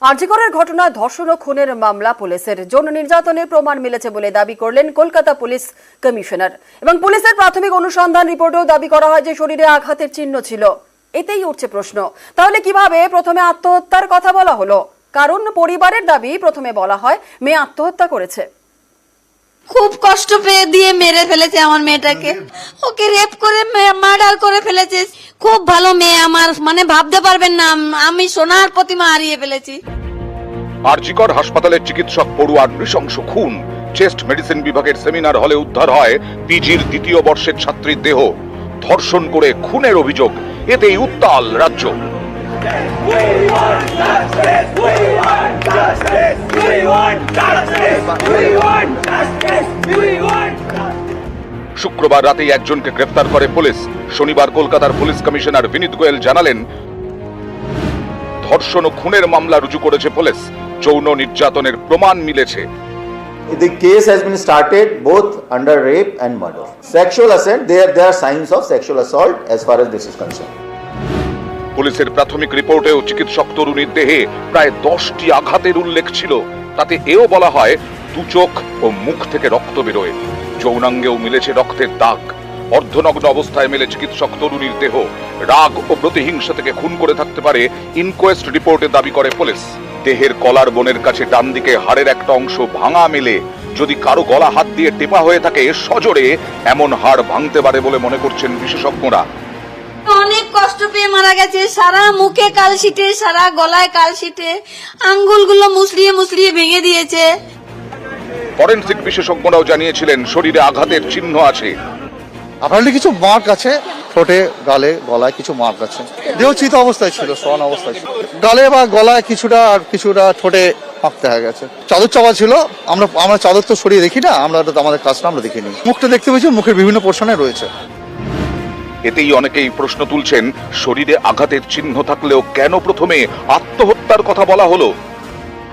আর্জিকরের ঘটনায় ধর্ষণ ও খুনের মামলা পুলিশের। যৌন নির্যাতনের প্রমাণ মিলেছে বলে দাবি করলেন কলকাতা পুলিশ কমিশনার। এবং পুলিশের প্রাথমিক অনুসন্ধান রিপোর্টেও দাবি করা হয় যে শরীরে আঘাতের চিহ্ন ছিল। এতেই উঠছে প্রশ্ন। তাহলে কীভাবে প্রথমে আত্মহত্যার কথা বলা হলো? কারণ পরিবারের দাবি প্রথমে বলা হয়, মেয়ে আত্মহত্যা করেছে। খুব কষ্ট পেয়ে দিয়ে মেরে ফেলেছে আমার মেয়েটাকে। ওকে রেপ করে মার্ডার করে ফেলেছে। খুব ভালো মেয়ে আমার মানে ভাবতে পারবেন না আমি সোনার প্রতিমা হারিয়ে ফেলেছি। আরজিকর হাসপাতালের চিকিৎসক পড়ুয়ার নৃশংস খুন। চেস্ট মেডিসিন বিভাগের সেমিনার হলে উদ্ধার হয় পিজির দ্বিতীয় বর্ষের ছাত্রীর দেহ। ধর্ষণ করে খুনের অভিযোগ এতেই উত্তাল রাজ্য। শুক্রবার রাতেই একজনকে গ্রেফতার করে পুলিশ। শনিবার কলকাতার পুলিশ কমিশনার বিনীত গোয়েল জানালেন ধর্ষণ ও খুনের মামলা রুজু করেছে পুলিশ। যৌন নির্যাতনের প্রমাণ মিলেছে। The case has been started both under rape and murder. Sexual assault, there, there are signs of sexual assault as far as this is concerned. পুলিশের প্রাথমিক রিপোর্টেও চিকিৎসক তরুণীর দেহে প্রায় দশটি আঘাতের উল্লেখ ছিল। তাতে এও বলা হয় দু চোখ ও মুখ থেকে রক্ত বেরোয়। যৌনাঙ্গেও মিলেছে রক্তের দাগ। অর্ধনগ্ন অবস্থায় মেলে চিকিৎসক তরুণীর দেহ। রাগ ও প্রতিহিংসা থেকে খুন করে থাকতে পারে ইনকোয়েস্ট রিপোর্টে দাবি করে পুলিশ। দেহের কলার বনের কাছে ডান দিকে হাড়ের একটা অংশ ভাঙা মেলে। যদি কারও গলা হাত দিয়ে টেপা হয়ে থাকে, সজোরে এমন হাড় ভাঙতে পারে বলে মনে করছেন বিশেষজ্ঞরা। অনেক কষ্ট পেয়ে মারা গেছে। সারা মুখে কালশিটে, সারা গলায় কালশিটে। আঙ্গুলগুলো মুসড়িয়ে মুসড়িয়ে ভেঙে দিয়েছে। ফরেনসিক বিশেষজ্ঞরাও জানিয়েছিলেন শরীরে আঘাতের চিহ্ন আছে। আপনার কিছু মার্ক আছে ঠোঁটে গালে গলায় কিছু মার্ক আছে। দেহ চিত অবস্থায় ছিল সমান অবস্থায় ছিল। গালে বা গলায় কিছুটা আর কিছুটা ঠোঁটে ফাঁক দেখা গেছে। চাদর চাপা ছিল আমরা আমরা চাদর তো সরিয়ে দেখি না আমরা তো আমাদের কাজটা আমরা দেখিনি। মুখটা দেখতে পেয়েছি মুখের বিভিন্ন পোর্শনে রয়েছে। এতেই অনেকেই প্রশ্ন তুলছেন শরীরে আঘাতের চিহ্ন থাকলেও কেন প্রথমে আত্মহত্যার কথা বলা হলো?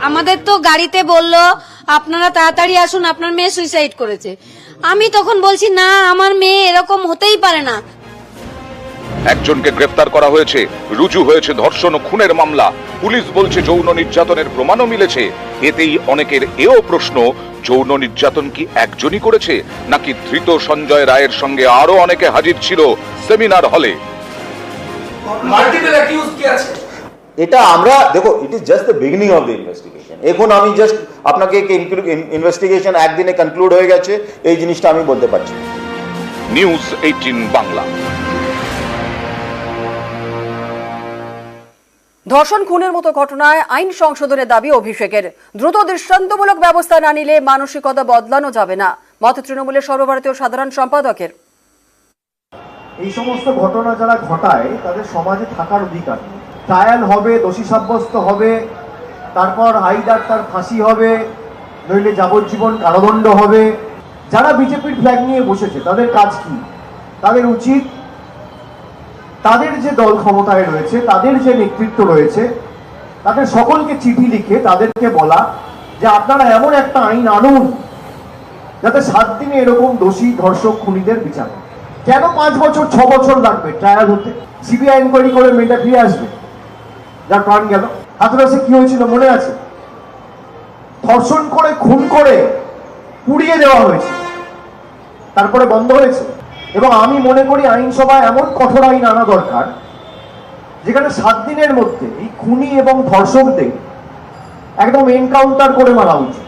আমাদের তো গাড়িতে বলল আপনারা তাড়াতাড়ি আসুন আপনার মেয়ে সুইসাইড করেছে। আমি তখন বলছি না আমার মেয়ে এরকম হতেই পারে না। একজনকে গ্রেফতার করা হয়েছে রুজু হয়েছে ধর্ষণ ও খুনের মামলা। পুলিশ বলছে যৌন নির্যাতনের প্রমাণও মিলেছে। এতেই অনেকের এও প্রশ্ন যৌন নির্যাতন কি একজনই করেছে? নাকি ধৃত সঞ্জয় রায়ের সঙ্গে আরও অনেকে হাজির ছিল সেমিনার হলে? মাল্টিপল অ্যাকিউজ কি আছে? এটা আমরা দেখো it is just the beginning of the investigation এখন আমি জাস্ট আপনাকে ইনভেস্টিগেশন একদিনে কনক্লুড হয়ে গেছে এই জিনিসটা আমি বলতে পারছি নিউজ এইটিন বাংলা ধর্ষণ খুনের মতো ঘটনায় আইন সংশোধনের দাবি অভিষেকের। দ্রুত দৃষ্টান্তমূলক ব্যবস্থা না নিলে মানসিকতা বদলানো যাবে না। মত তৃণমূলের সর্বভারতীয় সাধারণ সম্পাদকের। এই সমস্ত ঘটনা যারা ঘটায় তাদের সমাজে থাকার অধিকার ট্রায়াল হবে, দোষী সাব্যস্ত হবে, তারপর আইদার তার ফাঁসি হবে, নইলে যাবজ্জীবন কারাদণ্ড হবে। যারা বিজেপির ফ্ল্যাগ নিয়ে বসেছে, তাদের কাজ কি? তাদের উচিত তাদের যে দল ক্ষমতায় রয়েছে, তাদের যে নেতৃত্ব রয়েছে তাদের সকলকে চিঠি লিখে তাদেরকে বলা যে আপনারা এমন একটা আইন আনুন যাতে সাত দিনে এরকম দোষী ধর্ষক খুনিদের বিচার কেন পাঁচ বছর, ছ বছর লাগবে ট্রায়াল হতে? সিবিআই এনকোয়ারি করে মেয়েটা ফিরে আসবে। যার প্রাণ গেল। হাতুরাসে কি হয়েছিল মনে আছে? ধর্ষণ করে, খুন করে পুড়িয়ে দেওয়া হয়েছে। তারপরে বন্ধ হয়েছে। এবং আমি মনে করি আইনসভায় এমন কঠোর আইন আনা দরকার, যেখানে সাত দিনের মধ্যে এই খুনি এবং ধর্ষকদের একদম এনকাউন্টার করে মারা উচিত।